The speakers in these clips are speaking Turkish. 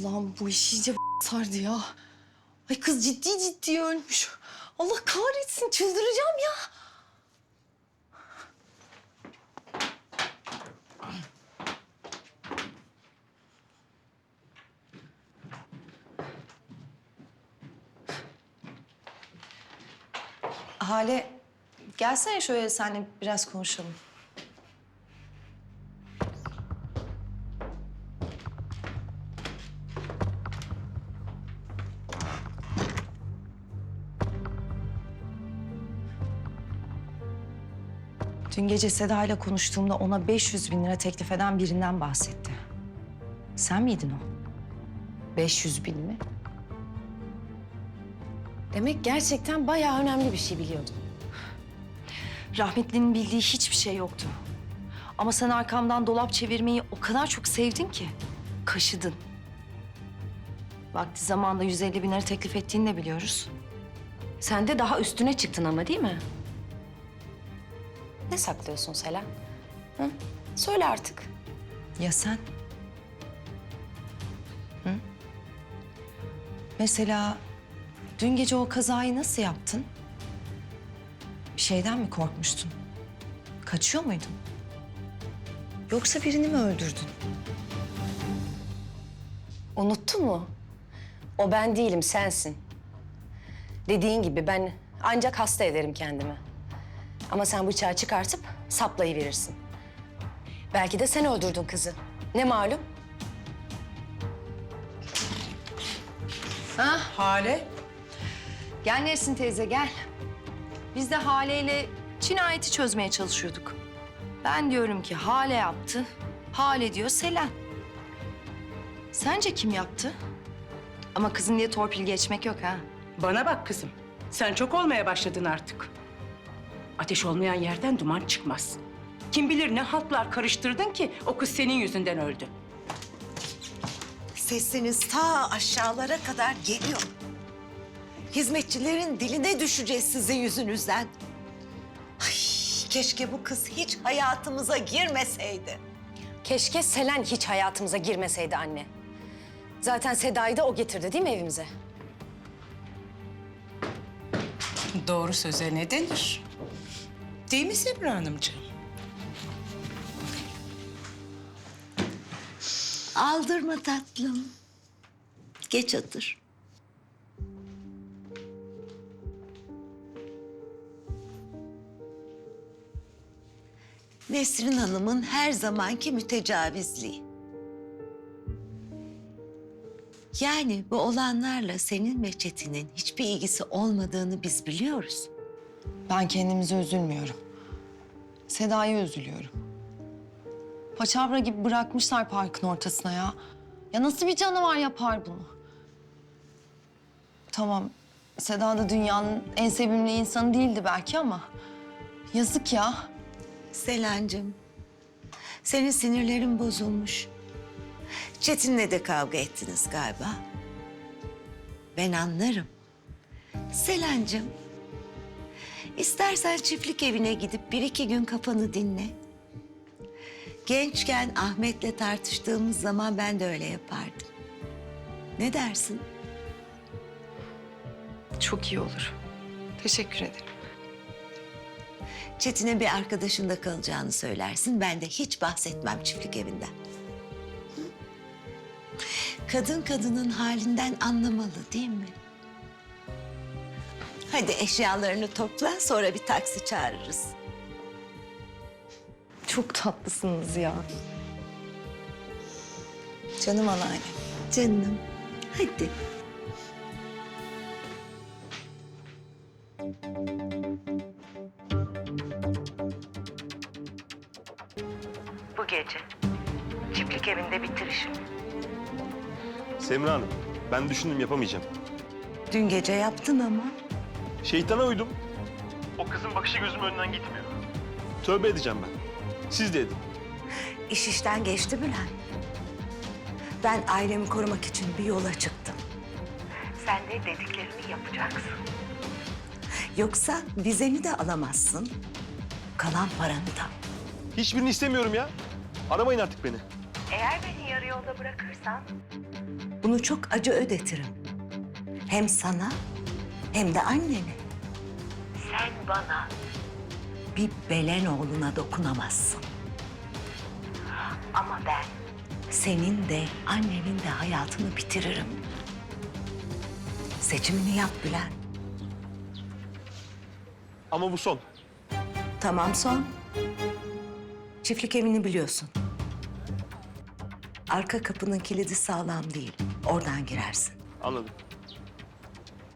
Allah'ım bu iş iyice sardı ya. Ay kız ciddi ciddi ölmüş. Allah kahretsin çıldıracağım ya. Hale gelsene şöyle seninle biraz konuşalım. Dün gece Seda ile konuştuğumda ona 500 bin lira teklif eden birinden bahsetti. Sen miydin o? 500 bin mi? Demek gerçekten bayağı önemli bir şey biliyordun. Rahmetlinin bildiği hiçbir şey yoktu. Ama sen arkamdan dolap çevirmeyi o kadar çok sevdin ki kaşıdın. Vakti zamanında 150 bin lira teklif ettiğini de biliyoruz. Sen de daha üstüne çıktın ama değil mi? Ne saklıyorsun Selen? Hı? Söyle artık. Ya sen? Hı? Mesela dün gece o kazayı nasıl yaptın? Bir şeyden mi korkmuştun? Kaçıyor muydun? Yoksa birini mi öldürdün? Unuttun mu? O ben değilim, sensin. Dediğin gibi ben ancak hasta ederim kendimi. Ama sen bıçağı çıkartıp saplayıverirsin. Belki de sen öldürdün kızı. Ne malum? Hale. Gel Nesin teyze gel. Biz de Hale ile cinayeti çözmeye çalışıyorduk. Ben diyorum ki Hale yaptı. Hale diyor Selen. Sence kim yaptı? Ama kızın diye torpil geçmek yok ha. Bana bak kızım. Sen çok olmaya başladın artık. Ateş olmayan yerden duman çıkmaz. Kim bilir ne haltlar karıştırdın ki o kız senin yüzünden öldü. Sesiniz ta aşağılara kadar geliyor. Hizmetçilerin diline düşeceğiz sizin yüzünüzden. Ay, keşke bu kız hiç hayatımıza girmeseydi. Keşke Selen hiç hayatımıza girmeseydi anne. Zaten Seda'yı da o getirdi değil mi evimize? Doğru söze ne denir? Değil mi Semra Hanımcığım? Aldırma tatlım. Geç otur. Nesrin Hanım'ın her zamanki mütecavizliği. Yani bu olanlarla senin ve Çetin'in hiçbir ilgisi olmadığını biz biliyoruz. Ben kendimize üzülmüyorum. Seda'ya üzülüyorum. Paçavra gibi bırakmışlar parkın ortasına ya. Ya nasıl bir canavar yapar bunu? Tamam, Seda da dünyanın en sevimli insanı değildi belki ama... Yazık ya. Selancığım, senin sinirlerin bozulmuş. Çetin'le de kavga ettiniz galiba. Ben anlarım. Selancığım, istersen çiftlik evine gidip bir iki gün kafanı dinle. Gençken Ahmet'le tartıştığımız zaman ben de öyle yapardım. Ne dersin? Çok iyi olur. Teşekkür ederim. Çetin'e bir arkadaşında kalacağını söylersin. Ben de hiç bahsetmem çiftlik evinden. Kadın kadının halinden anlamalı değil mi? Hadi eşyalarını topla sonra bir taksi çağırırız. Çok tatlısınız ya. Canım anneanne. Canım hadi. Bu gece çiftlik evinde bitirişim. Semra Hanım, ben düşündüm yapamayacağım. Dün gece yaptın ama. Şeytana uydum. O kızın bakışı gözüm önünden gitmiyor. Tövbe edeceğim ben. Siz de edin. İş işten geçti Bülent. Ben ailemi korumak için bir yola çıktım. Sen de dediklerini yapacaksın. Yoksa vizeni de alamazsın. Kalan paranı da. Hiçbirini istemiyorum ya. Aramayın artık beni. Eğer beni yarı yolda bırakırsan Bunu çok acı ödetirim. Hem sana hem de annene. Sen bana bir belen oğluna dokunamazsın. Ama ben senin de annenin de hayatını bitiririm. Seçimini yap Bülent. Ama bu son. Tamam son. Çiftlik evini biliyorsun. Arka kapının kilidi sağlam değil. Oradan girersin. Anladım.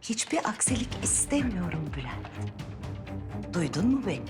Hiçbir aksilik istemiyorum Bülent. Duydun mu beni?